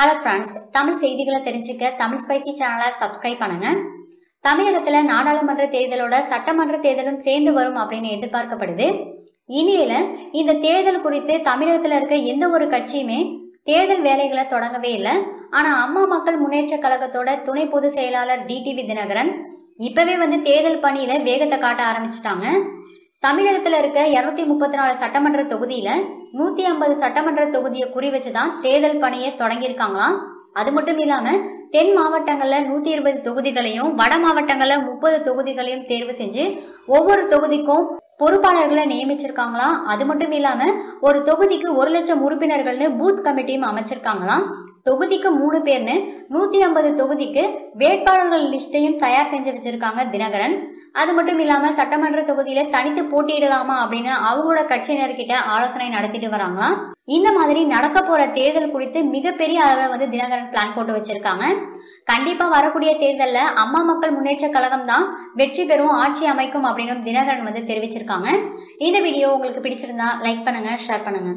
Hello friends Tamil செய்திகளை தெரிஞ்சுக்க Tamil spicy சேனலை சப்ஸ்கிரைப் பண்ணுங்க. தமிழகத்துல நாடாளுமன்ற தேர்தலோட சட்டமன்ற தேர்தலும் சேர்ந்து வரும் அப்படின்னு எதிர்பார்க்கப்படுது. இனியில இந்த தேர்தல் குறித்து தமிழகத்துல இருக்க எந்த ஒரு கட்சியுமே தேர்தல் வேலைகளை தொடங்கவே இல்லை. ஆனா அம்மா மக்கள் முன்னேற்ற கழகத்தோட துணை பொதுச் செயலாளர் டிடிவி தினகரன் இப்பவே வந்து தேர்தல் பணியில வேகத்தை காட்ட ஆரம்பிச்சிட்டாங்க. தமிழகத்துல இருக்க இருநூத்தி முப்பத்தி நாலு சட்டமன்ற தொகுதியில நூத்தி ஐம்பது சட்டமன்ற தொகுதியை குறி வச்சுதான் தேர்தல் பணியை தொடங்கியிருக்காங்களாம். அது மட்டும் இல்லாம தென் மாவட்டங்கள்ல நூத்தி இருபது தொகுதிகளையும் வட மாவட்டங்கள்ல முப்பது தொகுதிகளையும் தேர்வு செஞ்சு ஒவ்வொரு தொகுதிக்கும் பொறுப்பாளர்களை நியமிச்சிருக்காங்களாம். அது மட்டும் இல்லாம ஒரு தொகுதிக்கு ஒரு லட்சம் உறுப்பினர்கள்னு பூத் கமிட்டியும் அமைச்சிருக்காங்களாம். தொகுதிக்கு மூணு பேர்னு நூத்தி ஐம்பது தொகுதிக்கு வேட்பாளர்கள் லிஸ்டையும் தயார் செஞ்சு வச்சிருக்காங்க தினகரன். அது மட்டும் இல்லாம சட்டமன்ற தொகுதியில தனித்து போட்டியிடலாமா அப்படின்னு அவங்களோட கட்சியினர்கிட்ட ஆலோசனை நடத்திட்டு வராங்களாம் இந்த மாதிரி நடக்க போற தேர்தல் குறித்து மிகப்பெரிய அளவில் வந்து தினகரன் பிளான் போட்டு வச்சிருக்காங்க. கண்டிப்பா வரக்கூடிய தேர்தல்ல அம்மா மக்கள் முன்னேற்ற கழகம் தான் வெற்றி பெறும் ஆட்சி அமைக்கும் அப்படின்னு தினகரன் வந்து தெரிவிச்சிருக்காங்க. இந்த வீடியோ உங்களுக்கு பிடிச்சிருந்தா லைக் பண்ணுங்க ஷேர் பண்ணுங்க.